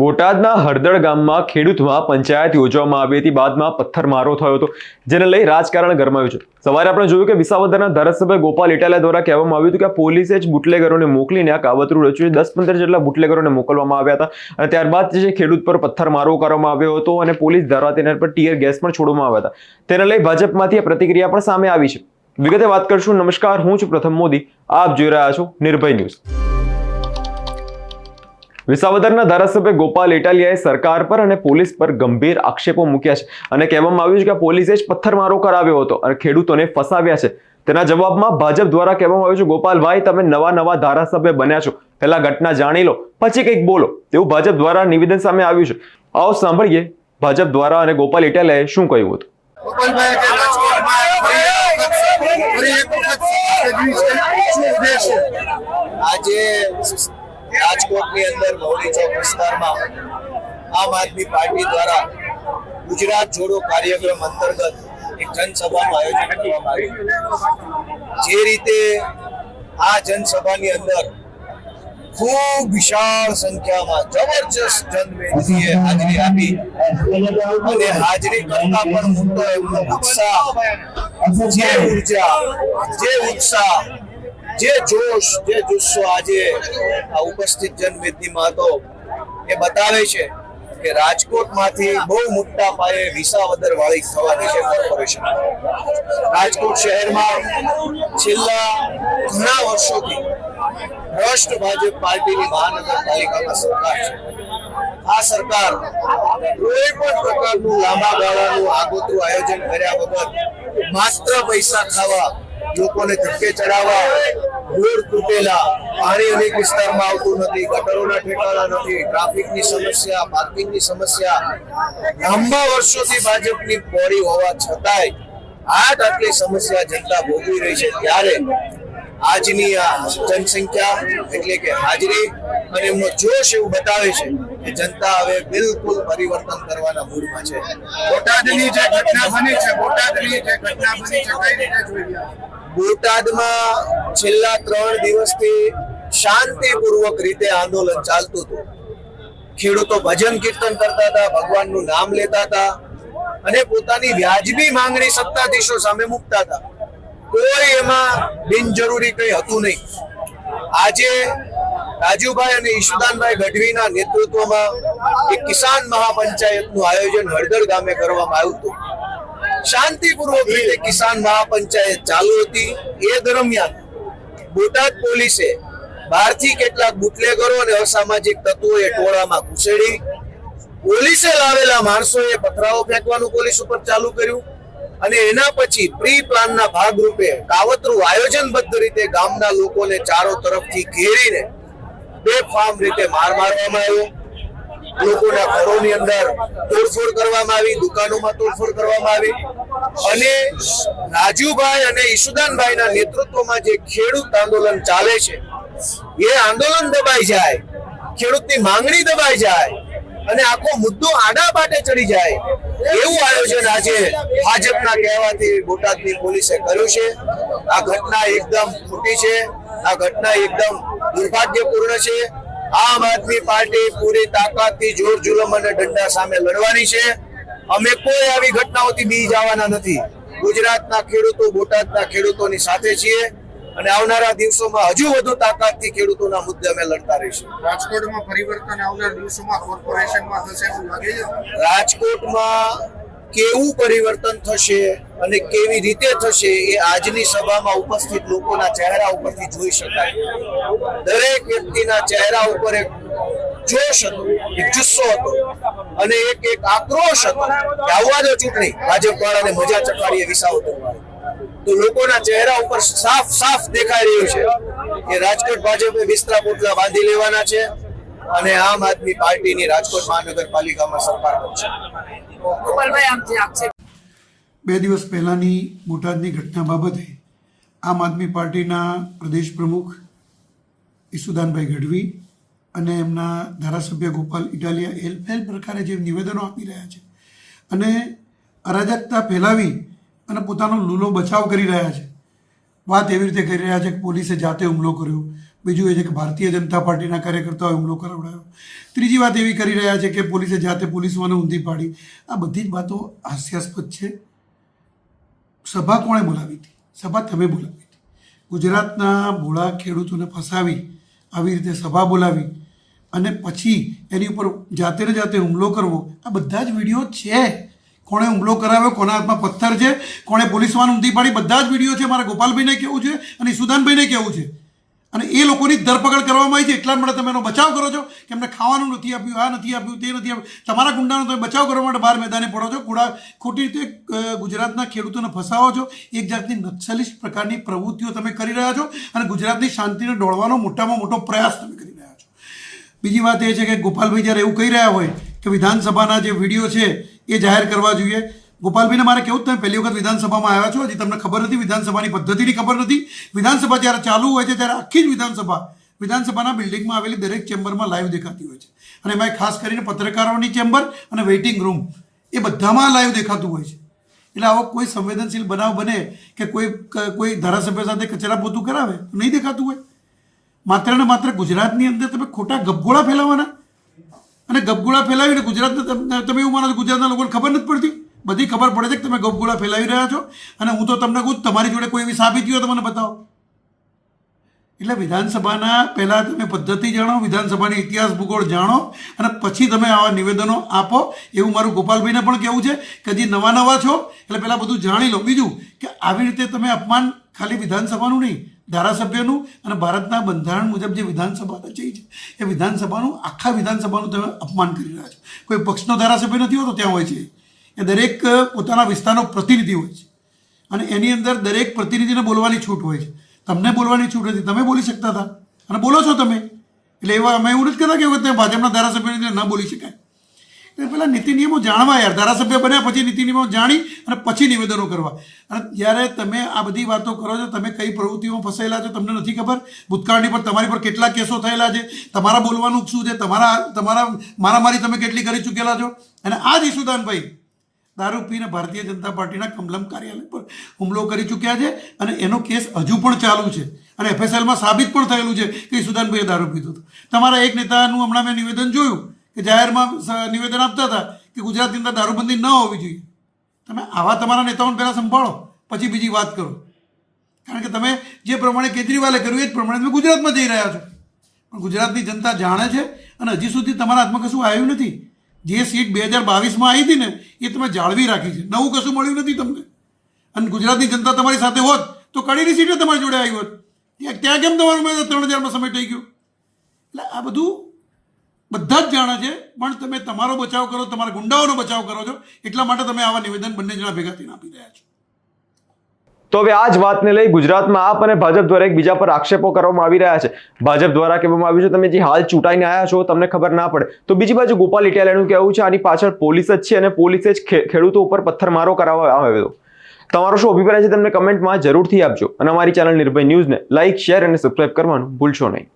બોટાદના હળદળ ગામમાં ખેડૂતમાં પંચાયત યોજવામાં આવી હતી. બાદમાં પથ્થરમારો થયો હતો, જેને લઈ રાજકારણ ગરમાયું છે. સવારે આપણે જોયું કે વિસાવદરના ધારાસભ્ય ગોપાલ ઇટાલિયા દ્વારા કહેવામાં આવ્યું હતું કે પોલીસે જ બુટલેગરોને મોકલીને આ કાવતરું રચ્યું દસ પંદર જેટલા બુટલેગરોને મોકલવામાં આવ્યા હતા અને ત્યારબાદ જે ખેડૂત પર પથ્થરમારો કરવામાં આવ્યો હતો અને પોલીસ દ્વારા તેના પર ટીયર ગેસ પણ છોડવામાં આવ્યા હતા. તેને લઈ ભાજપમાંથી આ પ્રતિક્રિયા પણ સામે આવી છે. વિગતે વાત કરશું. નમસ્કાર, હું છું પ્રથમ મોદી. આપ જોઈ રહ્યા છો નિર્ભય ન્યૂઝ. વિસાવદરના ધારાસભ્ય ગોપાલ ઇટાલિયાએ સરકાર પર અને પોલીસ પર ગંભીર આક્ષેપો મૂક્યા છે. અને કહેવામાં આવ્યું છે કે પોલીસે જ પથ્થરમારો કરાવ્યો હતો અને ખેડૂતોને ફસાવ્યા છે. તેના જવાબમાં ભાજપ દ્વારા કહેવામાં આવ્યું છે ગોપાલભાઈ તમે નવા નવા ધારાસભ્ય બન્યા છો. પહેલા ઘટના જાણી લો, પછી કંઈક બોલો. તેવું ભાજપ દ્વારા નિવેદન સામે આવ્યું છે. આવો સાંભળીએ ભાજપ દ્વારા અને ગોપાલ ઇટાલિયાએ શું કહ્યું હતું? આજે રાજકોટની અંદર મૌલી ચોક વિસ્તારમાં આમ આદમી પાર્ટી દ્વારા ગુજરાત જોડો કાર્યક્રમ અંતર્ગત એક જનસભાનું આયોજન કરવામાં આવ્યું. જે રીતે આ જનસભાની અંદર ખૂબ વિશાળ સંખ્યામાં જબરજસ્ત જનમેદનીએ હાજરી આપી અને હાજરી કરતા પણ મોટો એમનો ઉત્સાહ, જે ઊર્જા, જે ઉત્સાહ જે જોશ, જે જુસ્સો આજે આ ઉપસ્થિત જનમેદનીમાં હતો એ બતાવે છે કે રાજકોટમાંથી બહુ મોટા પાયે વિસાવદર વાળી થવાની છે કોર્પોરેશન રાજકોટ શહેરમાં છેલ્લા ઘણા વર્ષોથી ભ્રષ્ટ ભાજપ પાર્ટીની મહાનગરપાલિકામાં સરકાર છે. આ સરકાર કોઈ પણ પ્રકારનું લાંબા ગાળાનું આગોતરું આયોજન કર્યા વગર માત્ર પૈસા ખાવા લોકોને ધક્કે ચડાવવા રોડ તૂટેલા, પાણી અનેક વિસ્તારમાં આવતું નથી, ગટરોના ઠેકાણા નથી, ટ્રાફિકની સમસ્યા, પાર્કિંગની સમસ્યા લાંબા વર્ષોથી ભાજપની પોરી હોવા છતાંય આટ આટલી સમસ્યા જનતા ભોગવી રહી છે ત્યારે આજની આ જનસંખ્યા એટલે કે હાજરી અને એમનો જોશ એવું બતાવે છે કે જનતા હવે બિલકુલ પરિવર્તન કરવાના મૂડમાં છે બોટાદની જે ઘટના બની છે, બોટાદની જે ઘટના બની છે, કઈ રીતે જોઈ? બોટાદમાં છેલ્લા ત્રણ દિવસથી શાંતિપૂર્વક રીતે આંદોલન ચાલતું હતું. ખેડૂતો ભજન કીર્તન કરતા હતા, ભગવાનનું નામ લેતા હતા અને પોતાની વ્યાજબી માંગણી સત્તાધીશો સામે મૂકતા હતા. કોઈ એમાં બિનજરૂરી કંઈ હતું નહીં. આજે રાજુભાઈ અને ઈશુદાનભાઈ ગઢવીના નેતૃત્વમાં એક કિસાન મહાપંચાયતનું આયોજન હળદર ગામે કરવામાં આવ્યું હતું. શાંતિપૂર્વક રીતે કિસાન મહાપંચાયત ચાલુ હતી. એ દરમિયાન બોટાદ પોલીસે બહારથી કેટલાક બુટલેગરો અને અસામાજિક તત્વોએ ટોળામાં ઘુસેડી. પોલીસે લાવેલા માણસોએ પથરાઓ ફેંકવાનું પોલીસ ઉપર ચાલુ કર્યું. અને એના પછી પ્રી પ્લાનના ભાગરૂપે કાવતરું આયોજનબદ્ધ રીતે ગામના લોકોને ચારો તરફથી ઘેરીને બેફામ રીતે માર મારવામાં આવ્યો. લોકોના ઘરોની અંદર તોડફોડ કરવામાં આવી દુકાનોમાં તોડફોડ કરવામાં આવી. અને રાજુભાઈ અને ઈશુદાનભાઈના નેતૃત્વમાં જે ખેડૂત આંદોલન ચાલે છે, એ આંદોલન દબાઈ જાય, ખેડૂતની માંગણી દબાઈ જાય, અને આખો મુદ્દો આડા પાટે ચડી જાય, એવું આયોજન આજે ભાજપના કહેવાથી બોટાદની પોલીસે કર્યું છે. આ ઘટના એકદમ ખોટી છે, આ ઘટના એકદમ દુર્ભાગ્યપૂર્ણ છે. આમ આદમી પાર્ટી પૂરી તાકાતથી જોર જુલમ અને દંડા સામે લડવાની છે. અમે કોઈ આવી ઘટનાઓથી બી જવાના નથી. ગુજરાતના ખેડૂતો બોટાદના ખેડૂતોની સાથે છીએ અને આવનારા દિવસોમાં હજુ વધુ તાકાતથી ખેડૂતોના મુદ્દે અમે લડતા રહીશું. રાજકોટમાં પરિવર્તન આવનાર દિવસોમાં કોર્પોરેશનમાં થશે એવું લાગે છે? રાજકોટમાં કેવું પરિવર્તન થશે અને કેવી રીતે થશે એ આજની સભામાં ઉપસ્થિત લોકોના ચહેરા ઉપરથી જોઈ શકાય. દરેક વ્યક્તિના ચહેરા ઉપર એક જોશ હતો એક જુસ્સો હતો અને એક એક આક્રોશ હતો કે આવવા દો ચૂંટણી ભાજપ વાળાને મજા ચખાડીએ વિસાવદર તો લોકોના ચહેરા ઉપર સાફ સાફ દેખાઈ રહ્યું છે કે રાજકોટ ભાજપે વિસ્તરા પોટલા બાંધી લેવાના છે અને આમ આદમી પાર્ટીની રાજકોટ મહાનગરપાલિકામાં સરકાર બનશે. બે દિવસ પહેલાંની બોટાદની ઘટના બાબતે આમ આદમી પાર્ટીના પ્રદેશ પ્રમુખ ઈસુદાનભાઈ ગઢવી અને એમના ધારાસભ્ય ગોપાલ ઇટાલિયા એલ એલ પ્રકારે જે નિવેદનો આપી રહ્યા છે અને અરાજકતા ફેલાવી અને પોતાનો લૂલો બચાવ કરી રહ્યા છે. વાત એવી રીતે કરી રહ્યા છે કે પોલીસે જાતે હુમલો કર્યો. બીજું એ છે કે ભારતીય જનતા પાર્ટીના કાર્યકર્તાઓએ હુમલો કરાવડાયો. ત્રીજી વાત એવી કરી રહ્યા છે કે પોલીસે જાતે પોલીસવાને ઊંધી પાડી. આ બધી જ વાતો હાસ્યાસ્પદ છે. સભા કોણે બોલાવી હતી? સભા તમે બોલાવી હતી. ગુજરાતના ભોળા ખેડૂતોને ફસાવી, આવી રીતે સભા બોલાવી અને પછી એની ઉપર જાતે ને જાતે હુમલો કરવો, આ બધા જ વીડિયો છે. કોણે હુમલો કરાવ્યો, કોના હાથમાં પથ્થર છે, કોણે પોલીસમાં ઊંધી પાડી, બધા જ વીડિયો છે. મારા ગોપાલભાઈને કેવું છે અને સુદાનભાઈને કેવું છે. અને એ લોકોની ધરપકડ કરવામાં આવી છે. એટલા માટે તમે એનો બચાવ કરો છો, કે એમને ખાવાનું નથી આપ્યું, આ નથી આપ્યું, તે નથી આપ્યું. તમારા ગુંડાનો તમે બચાવ કરવા માટે બહાર મેદાને પડો છો. કુડા ખોટી રીતે ગુજરાતના ખેડૂતોને ફસાવો છો. એક જાતની નક્સલિસ્ટ પ્રકારની પ્રવૃત્તિઓ તમે કરી રહ્યા છો અને ગુજરાતની શાંતિને ડોળવાનો મોટામાં મોટો પ્રયાસ તમે કરી બીજી વાત એ છે કે ગોપાલભાઈ જ્યારે એવું કહી રહ્યા હોય કે વિધાનસભાના જે વીડિયો છે એ જાહેર કરવા જોઈએ, ગોપાલભાઈને મારે કેવું તમે પહેલી વખત વિધાનસભામાં આવ્યા છો, હજી તમને ખબર નથી, વિધાનસભાની પદ્ધતિની ખબર નથી. વિધાનસભા જ્યારે ચાલુ હોય છે, ત્યારે આખી જ વિધાનસભા, વિધાનસભાના બિલ્ડિંગમાં આવેલી દરેક ચેમ્બરમાં લાઈવ દેખાતી હોય છે. અને એમાં ખાસ કરીને પત્રકારોની ચેમ્બર અને વેઇટિંગ રૂમ, એ બધામાં લાઈવ દેખાતું હોય છે. એટલે આવો કોઈ સંવેદનશીલ બનાવ બને કે કોઈ કોઈ ધારાસભ્ય સાથે કચરા પોતું કરાવે નહીં દેખાતું હોય. માત્ર ને માત્ર ગુજરાતની અંદર તમે ખોટા ગબગોળા ફેલાવવાના અને ગબગોળા ફેલાવીને ગુજરાતને તમે એવું માનો છો ગુજરાતના લોકોને ખબર નથી પડતી? બધી ખબર પડે છે કે તમે ગબગોળા ફેલાવી રહ્યા છો. અને હું તો તમને કહું, તમારી જોડે કોઈ એવી સાબિતી હોય તો મને બતાવો. એટલે વિધાનસભાના પહેલાં તમે પદ્ધતિ જાણો, વિધાનસભાની ઇતિહાસ ભૂગોળ જાણો, અને પછી તમે આવા નિવેદનો આપો. એવું મારું ગોપાલભાઈને પણ કહેવું છે કે જે નવા નવા છો, એટલે પહેલાં બધું જાણી લો. બીજું કે આવી રીતે તમે અપમાન ખાલી વિધાનસભાનું નહીં, ધારાસભ્યનું અને ભારતના બંધારણ મુજબ જે વિધાનસભા રચાઈ છે, એ વિધાનસભાનું, આખા વિધાનસભાનું તમે અપમાન કરી રહ્યા છો. કોઈ પક્ષનો ધારાસભ્ય નથી હોતો, ત્યાં હોય છે. એ દરેક પોતાના વિસ્તારનો પ્રતિનિધિ હોય છે. અને એની અંદર દરેક પ્રતિનિધિને બોલવાની છૂટ હોય છે. તમને બોલવાની છૂટ હતી તમે બોલી શકતા હતા. અને બોલો છો તમે. એટલે એવા અમે એવું નથી કહેતા કે ત્યાં ભાજપના ધારાસભ્યની ન બોલી શકાય. એટલે પહેલાં નીતિ નિયમો જાણવા યાર. ધારાસભ્ય બન્યા પછી નીતિ નિયમો જાણી અને પછી નિવેદનો કરવા. અને જ્યારે તમે આ બધી વાતો કરો છો, તમે કઈ પ્રવૃત્તિઓમાં ફસાયેલા છો, તમને નથી ખબર? ભૂતકાળની પર તમારી પર કેટલા કેસો થયેલા છે? તમારા બોલવાનું શું છે? તમારા તમારા, મારામારી તમે કેટલી કરી ચૂકેલા છો? અને આ જ ઈશુદાનભાઈ દારૂ પીને ભારતીય જનતા પાર્ટીના કમલમ કાર્યાલય પર હુમલો કરી ચૂક્યા છે અને એનો કેસ હજુ પણ ચાલુ છે. અને એફએસએલમાં સાબિત પણ થયેલું છે કે સુદાનભાઈએ દારૂ પીધો હતો. તમારા એક નેતાનું હમણાં મેં નિવેદન જોયું. કે જાહેરમાં નિવેદન આપતા હતા કે ગુજરાતની અંદર દારૂબંધી ન હોવી જોઈએ. તમે આવા તમારા નેતાઓને પહેલાં સંભાળો, પછી બીજી વાત કરો. કારણ કે તમે જે પ્રમાણે કેજરીવાલે કર્યું એ જ પ્રમાણે તમે ગુજરાતમાં જઈ રહ્યા છો. પણ ગુજરાતની જનતા જાણે છે અને હજી સુધી તમારા હાથમાં કશું આવ્યું નથી. જે સીટ બે હજાર બાવીસમાં આવી હતી ને, એ તમે જાળવી રાખી છે. નવું કશું મળ્યું નથી તમને. અને ગુજરાતની જનતા તમારી સાથે હોત, તો કડીની સીટે તમારી જોડે આવી હોત. ત્યાં કેમ તમારું ત્રણ હજારમાં સમય થઈ ગયો? એટલે આ બધું બધા જ જાણે છે, પણ તમે તમારો બચાવ કરો, તમારા ગુંડાઓનો બચાવ કરો છો, એટલા માટે તમે આવા નિવેદન બંને જણા ભેગા થઈને આપી રહ્યા છો. તો હવે આ જ વાતને લઈ ગુજરાતમાં આપ અને ભાજપ દ્વારા એકબીજા પર આક્ષેપો કરવામાં આવી રહ્યા છે. ભાજપ દ્વારા કહેવામાં આવ્યું છે, તમે જે હાલ ચૂંટાઈને આવ્યા છો, તમને ખબર ના પડે. તો બીજી બાજુ ગોપાલ ઇટાલિયાનું કહેવું છે, આની પાછળ પોલીસ જ છે અને પોલીસે જ ખેડૂતો ઉપર પથ્થરમારો કરાવવામાં આવ્યો તમારો શું અભિપ્રાય છે, તમને કમેન્ટમાં જરૂરથી આપજો. અને અમારી ચેનલ નિર્ભય ન્યૂઝને લાઇક શેર અને સબસ્ક્રાઇબ કરવાનું ભૂલશો નહીં.